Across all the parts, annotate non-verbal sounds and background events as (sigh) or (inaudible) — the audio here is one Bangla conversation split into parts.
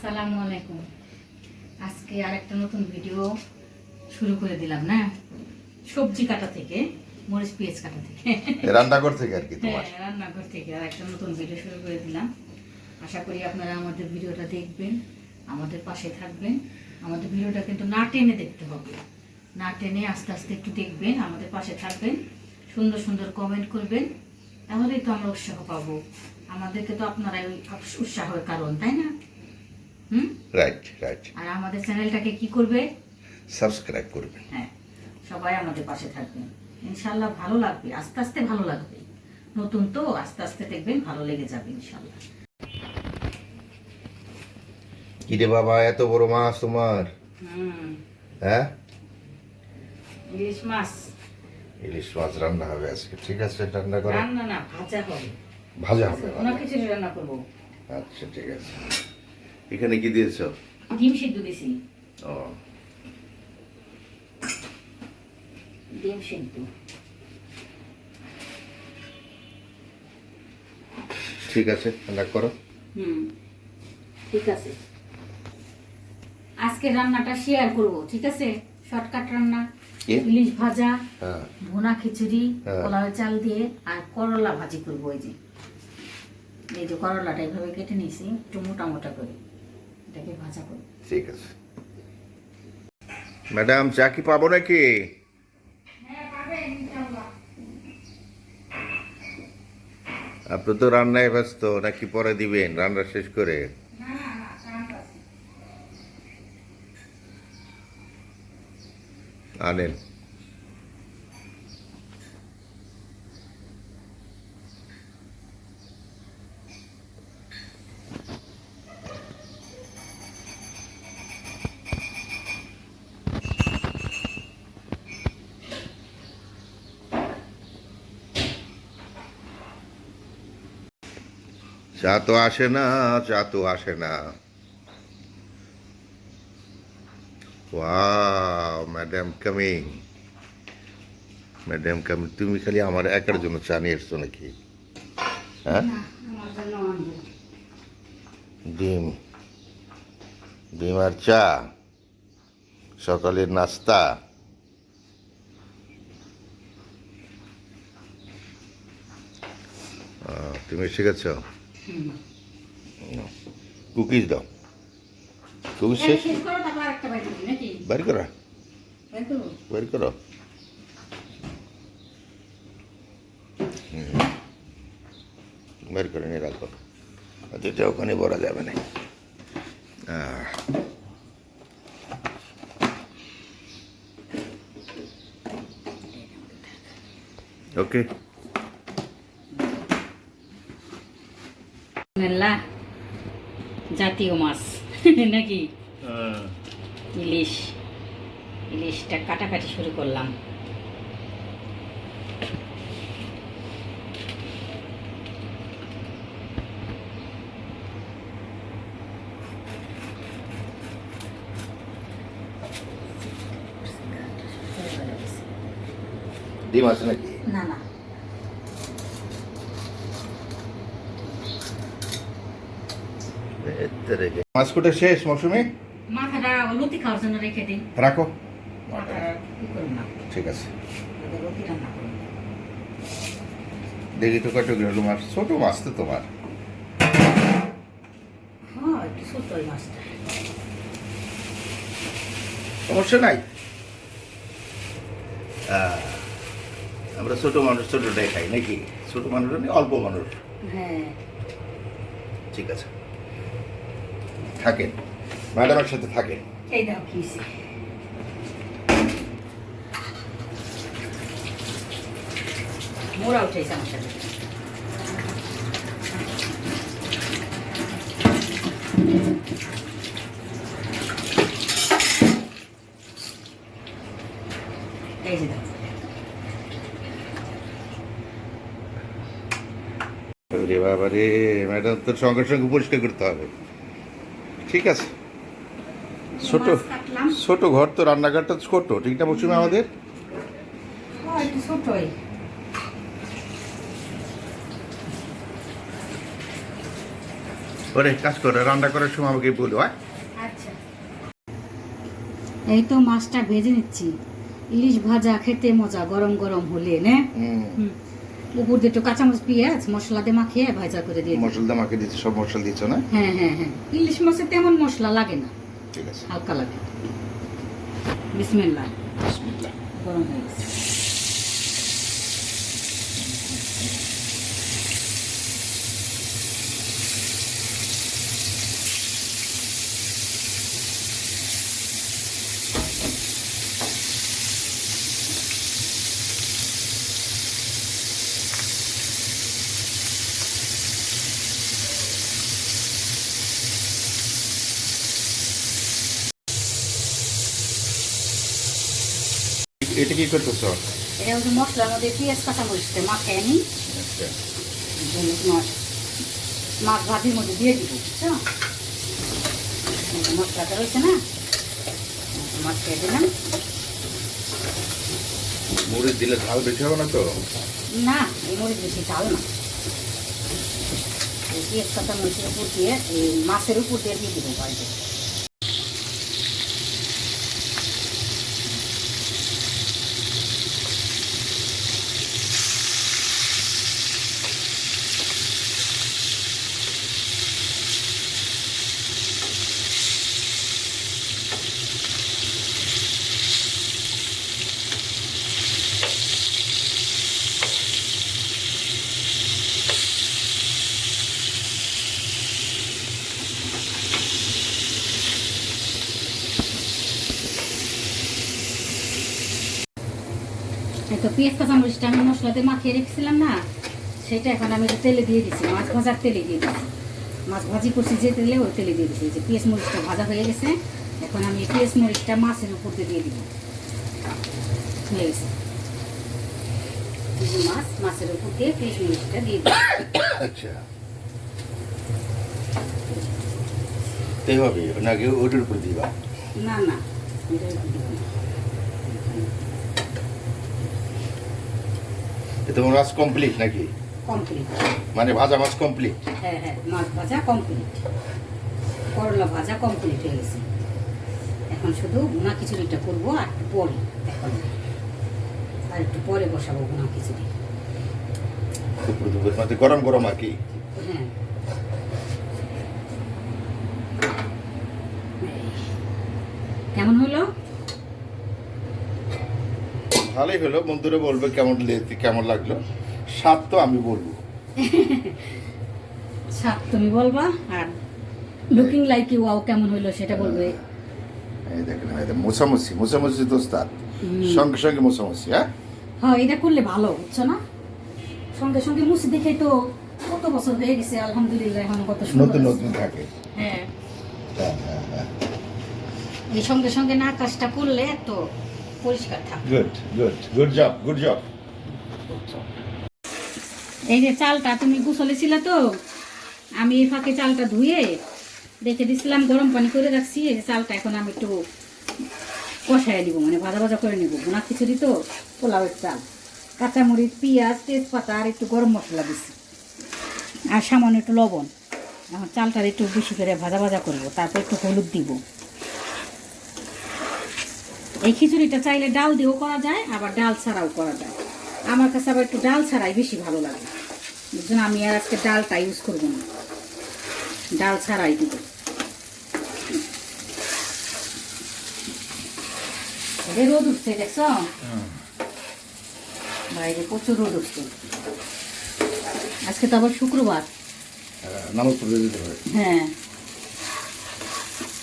আসসালামু আলাইকুম। আজকে আরেকটা নতুন ভিডিও শুরু করে দিলাম না? সবজি কাটা থেকে মরিচ পেঁয়াজ কাটা থেকে। রান্নাঘর থেকে আর কি তোমার? হ্যাঁ, রান্নাঘর থেকে আর একটা নতুন ভিডিও শুরু করে দিলাম। আশা করি আপনারা আমাদের ভিডিওটা দেখবেন আমাদের পাশে থাকবেন। আমাদের ভিডিওটা কিন্তু না টেনে দেখতে হবে। না টেনে আস্তে আস্তে একটু দেখবেন আমাদের পাশে থাকবেন সুন্দর সুন্দর কমেন্ট করবেন। তাহলেই তো আমরা উৎসাহ পাবো। আমাদেরকে তো আপনারাই উৎসাহের কারণ তাই না? হুম? রাইট রাইট আর আমাদের চ্যানেলটাকে কি করবে? সাবস্ক্রাইব করবেন হ্যাঁ সবাই আমাদের পাশে থাকবেন ইনশাল্লাহ ভালো লাগবে আস্তে আস্তে ভালো লাগবে। নতুন তো আস্তে আস্তে দেখবেন ভালো লেগে যাবে ইনশাল্লাহ কি রে বাবা এত বড় মাছ তোমার? হ্যাঁ? ইলিশ মাছ। ইলিশ মাছ রান্না হবে আজকে ঠিক আছে? রান্না করো। রান্না না ভাজা হবে। ভাজা হবে ওনা ভাজা। খিচুড়ি রান্না করব। আচ্ছা ঠিক আছে। এখানে কি দিয়েছ? ডিম সিদ্ধ দিছি। ও। ডিম সিদ্ধ। ঠিক আছে রান্না করো। হুম ঠিক আছে। আজকে রান্নাটা শেয়ার করব ঠিক আছে? শর্টকাট রান্না ইলিশ ভাজা হ্যাঁ। ভুনা খিচুড়ি হ্যাঁ। পোলাও চাল দিয়ে আর করলা ভাজি করব ওই যে। এই যে করলাটা এইভাবে কেটে নিয়েছি একটু মোটা মোটা করে। এটাকে ভাজা করব ঠিক আছে। ম্যাডাম চা কি পাবো নাকি? আপনি তো রান্নায় ব্যস্ত নাকি পরে দিবেন? রান্না শেষ করে। আনেন। চা তো আসে না চা তো আসে না। Wow madam coming madam coming তুমি খালি আমার একার জন্য চা নিয়ে এসছো নাকি? হ্যাঁ? ডিম। ডিম আর চা। সকালের নাস্তা। তুমি শিখেছ। কুকিজ দাও কুকিজ শেষ বাড়ি করো বাড়ি করো। বের করে। নিয়ে রাখো। অথচ ওখানে বলা যাবে না। ওকে মেলা জাতীয় মাছ নাকি ইলিশ ইলিশটা কাটাকাটি শুরু করলাম ডিম আছে নাকি না না মাছ কুটে শেষ মৌসুমি? মাথাটা লতি খাওয়ার জন্য রেখে দিন রাখো। ঠিক আছে। দেখি তো কত হলো মাছ ছোট মাছ তো তোমার। হ্যাঁ সমস্যা নাই? আমরা ছোট মানুষ ছোটটাই খাই নাকি? ছোট মানুষ মানে অল্প মানুষ। হ্যাঁ। ঠিক আছে। থাকেন ম্যাডামের সাথে থাকেন। এই মোড়া উঠেছে আমার সাথে। এই যে দাও। রে বাবা রে ম্যাডাম তোর সঙ্গে সঙ্গে পরিষ্কার করতে হবে। ঠিক আছে। ছোট ছোট ঘর তো রান্নাঘরটা ছোট ঠিক না মৌসুমি আমাদের? হ্যাঁ ওরে কাজ করে রান্না করার সময় আমাকে বলো হ্যাঁ? আচ্ছা। এই তো মাছটা ভেজে নিচ্ছি। ইলিশ ভাজা খেতে মজা গরম গরম হলে নে। উপর দিয়ে একটু কাঁচামরিচ পেঁয়াজ মশলা দিয়ে মাখিয়ে ভাজা করে দিয়ে মশলা দিয়ে মাখিয়ে দিচ্ছ সব মশলা দিচ্ছ না? হ্যাঁ হ্যাঁ হ্যাঁ। ইলিশ মাছে তেমন মশলা লাগে না। ঠিক আছে। হালকা লাগে। বিসমিল্লাহ। বিসমিল্লাহ। গরম হয়ে গেছে। এটা কি করতেছ? এটা হচ্ছে মশলার মধ্যে পেঁয়াজ কাঁচামরিচটা মাখিয়ে নিই আচ্ছা। মাছ মাছ ভাজির মধ্যে দিয়ে দিব বুঝছ? মশলাটা রয়েছে না? দিলাম। মরিচ দিলে ঝাল বেশি হবে না তো? না এই মরিচ বেশি চাল না। পেঁয়াজ কাঁচা মরিচের উপর দিয়ে এই মাছের উপর দিয়ে দিয়ে দিব বাড়িতে তো পেঁয়াজ কাঁচা মরিচটা আমি মশলাতে মাখিয়ে রেখেছিলাম না সেটা এখন আমি তেলে দিয়ে দিচ্ছি মাছ ভাজার তেলে দিয়ে দিচ্ছি মাছ ভাজি করছি যে তেলে ওই তেলে দিয়ে দিচ্ছি যে পেঁয়াজ মরিচটা ভাজা হয়ে গেছে এখন আমি পেঁয়াজ মরিচটা মাছের উপর দিয়ে দিয়ে দিব। হয়ে গেছে। মাছ মাছের উপর দিয়ে পেঁয়াজ মরিচটা দিয়ে দিই আচ্ছা। তাই হবে নাকি ওটার উপর দিবা? না না এটার উপর দিব না। এ তোমার মাছ কমপ্লিট নাকি? কমপ্লিট মানে ভাজা মাছ কমপ্লিট হ্যাঁ হ্যাঁ মাছ ভাজা কমপ্লিট করলা ভাজা কমপ্লিট হয়ে গেছে। এখন শুধু ভুনা খিচুড়িটা করব আর একটু পরে। এখন আর একটু পরে বসাবো ভুনা খিচুড়ি। মানে গরম গরম আর কি? হ্যাঁ। কেমন হলো? ভালোই হলো বন্ধুরা বলবে কেমন লে- কেমন লাগল। স্বাদ তো আমি বলব। স্বাদ তুমি বলবা আর লুকিং লাইক ইউ আও কেমন হলো সেটা বলবে। এই দেখেন এই মোছামুছি মোছামুছি তো হুম। সঙ্গে সঙ্গে মোছামুছি হ্যাঁ? হ্যাঁ এটা করলে ভালো বুঝছ না? সঙ্গে সঙ্গে মুছে দেখেই তো কত বছর হয়ে গেছে আলহামদুলিল্লাহ এখন কত সুন্দর নতুন নতুন থাকে। হ্যাঁ। হ্যাঁ হ্যাঁ হ্যাঁ। এই সঙ্গে সঙ্গে না কাজটা করলে তো পরিষ্কার থাকবে good good good job good job এই যে চালটা তুমি গুছলে ছিল তো আমি এই ফাঁকে চালটা ধুয়ে রেখে দিছিলাম গরম পানি করে রাখছি এই যে চালটা এখন আমি একটু কষায় দিব মানে ভাজা ভাজা করে নিব। বোনা খিচুড়ি তো পোলাওয়ের চাল। কাঁচামরিচ পেঁয়াজ তেজপাতা আর একটু গরম মশলা দিছি। আর সামান্য একটু লবণ। এখন চালটা একটু বেশি করে ভাজা ভাজা করব তারপর একটু হলুদ দিব। এই খিচুড়িটা চাইলে ডাল দিয়েও করা যায় আবার ডাল ছাড়াও করা যায়। আমার কাছে আবার একটু ডাল ছাড়াই বেশি ভালো লাগে। এর জন্য আমি আর আজকে ডালটা ইউজ করব না। ডাল ছাড়াই দিব। রোদ উঠছে দেখছ? বাইরে প্রচুর রোদ উঠছে। আজকে তো আবার শুক্রবার। নামাজ পড়তে দিতে হবে। হ্যাঁ।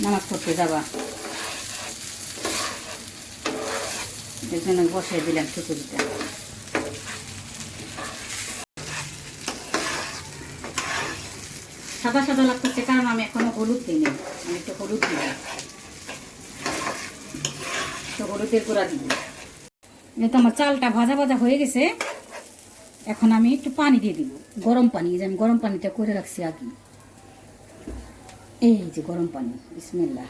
নামাজ পড়তে যাবা। জন্য বসাই দিলাম খিচুড়িটা। সাদা সাদা লাগতেছে, কারণ আমি এখনও হলুদ দিইনি। আমি একটু হলুদ দিব তো হলুদের গুঁড়া দিব। যেহেতু আমার চালটা ভাজা ভাজা হয়ে গেছে। এখন আমি একটু পানি দিয়ে দিব। গরম পানি যে আমি গরম পানিটা করে রাখছি আগে। এই যে গরম পানি, বিসমিল্লাহ।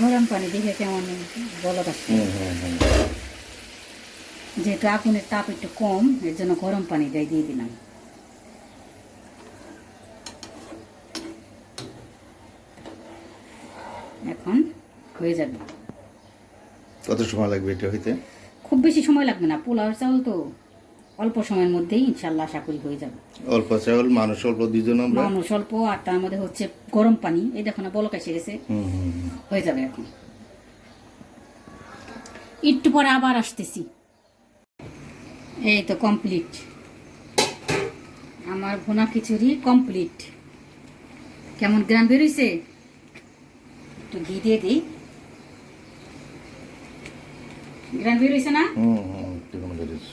গরম পানি দেখে কেমন বলদ আসছে। যেহেতু আগুনের তাপ একটু কম এর জন্য গরম পানি দিয়ে দিয়ে দিলাম। এখন হয়ে যাবে। কত সময় লাগবে এটা হইতে? খুব বেশি সময় লাগবে না পোলাওর চাউল তো। অল্প সময়ের মধ্যেই ইনশাল্লাহ আশা করি হয়ে যাবে। অল্প চাউল মানুষ অল্প দুজন আমরা? মানুষ অল্প আর তার মধ্যে হচ্ছে গরম পানি। এই দেখো না বলক এসে গেছে। হয়ে যাবে এখন। একটু পরে আবার আসতেছি। এই তো কমপ্লিট আমার ভুনা খিচুড়ি কমপ্লিট কেমন গ্রাম বেরোইছে? একটু ঘি দিয়ে দিই। গ্রাম বেরোইছে না হুম হুম কীরকম বেরিয়েছে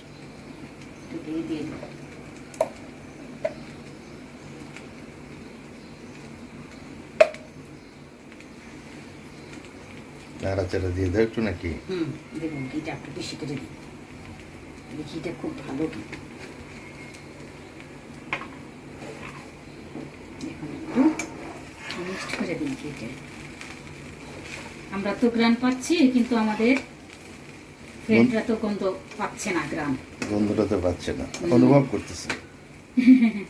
দিয়ে নাড়াচাড়া দিয়ে দাও একটু নাকি? হুম দেখুন ঘিটা একটু বেশি করে দিই। ঘিটা খুব ভালো ঘি। মিক্সড করে দিই ঘিটা। আমরা তো গ্রাম পাচ্ছি কিন্তু আমাদের ফ্রেন্ডরা তো গন্ধ পাচ্ছে না গ্রাম বন্ধুরা তো পাচ্ছে না। অনুভব করতেছে। (laughs)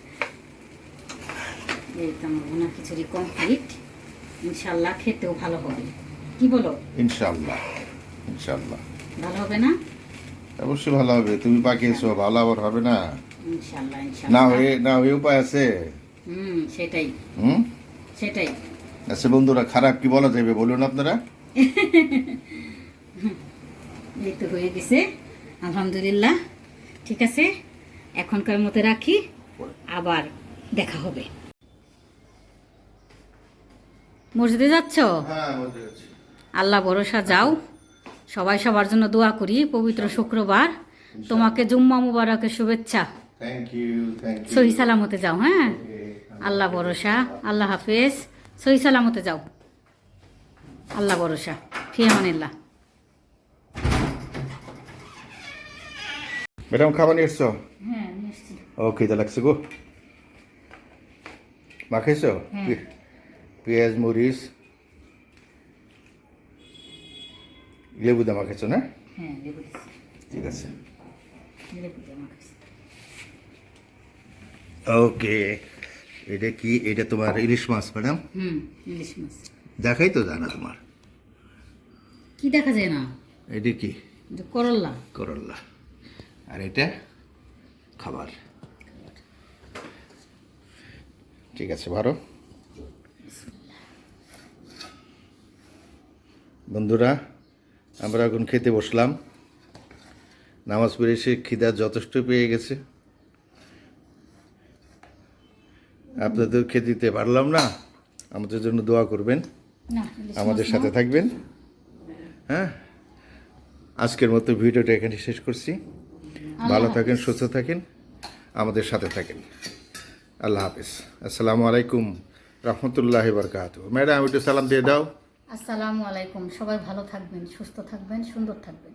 এই তো আমার ভুনা খিচুড়ি কমপ্লিট ইনশাল্লাহ খেতেও ভালো হবে। কি বলো? ইনশাল্লাহ ইনশাল্লাহ। ভালো হবে না? অবশ্যই ভালো হবে। তুমি পাকিয়েছো ভালো আবার হবে না। ইনশাল্লাহ না হয়ে না হয়ে উপায় আছে? হুম সেটাই। হুম? সেটাই। আচ্ছা বন্ধুরা খারাপ কি বলা যাবে বলুন আপনারা? (laughs) এই তো হয়ে গেছে। আলহামদুলিল্লাহ। ঠিক আছে? এখনকার মতো রাখি। আবার দেখা হবে। মসজিদে যাচ্ছ? হ্যাঁ। আল্লাহ ভরসা যাও। সবাই সবার জন্য দোয়া করি পবিত্র শুক্রবার। তোমাকে জুম্মা মুবারকের শুভেচ্ছা। সহি সালামতে যাও হ্যাঁ? আল্লাহ ভরসা আল্লাহ হাফেজ। সহি সালামতে যাও। আল্লাহ ভরসা। ফিয়ামানিল্লাহ ম্যাডাম খাবার নিয়ে এসছো? ও খিদে লাগছে গো মাখাইছো হ্যাঁ। পেঁয়াজ মরিচ লেবু দা মাখাইছো না? হ্যাঁ ঠিক আছে। ওকে এটা কি? এটা তোমার ইলিশ মাছ ম্যাডাম? ইলিশ মাছ। দেখাই তো জানা তোমার। কি দেখা যায় না? এটা কি? করল্লা করল্লা আর এটা খাবার। ঠিক আছে ভালো বন্ধুরা আমরা এখন খেতে বসলাম। নামাজ পড়ে এসে খিদা যথেষ্ট পেয়ে গেছে। আপনাদের খেতে দিতে পারলাম না। আমাদের জন্য দোয়া করবেন। আমাদের সাথে থাকবেন। হ্যাঁ? আজকের মতো ভিডিওটা এখানে শেষ করছি। ভালো থাকেন সুস্থ থাকেন আমাদের সাথে থাকেন। আল্লাহ হাফিজ। আসসালামু আলাইকুম রহমতুল্লাহ বরকাত ম্যাডাম একটু সালাম দিয়ে দাও। আসসালামু আলাইকুম। সবাই ভালো থাকবেন সুস্থ থাকবেন সুন্দর থাকবেন।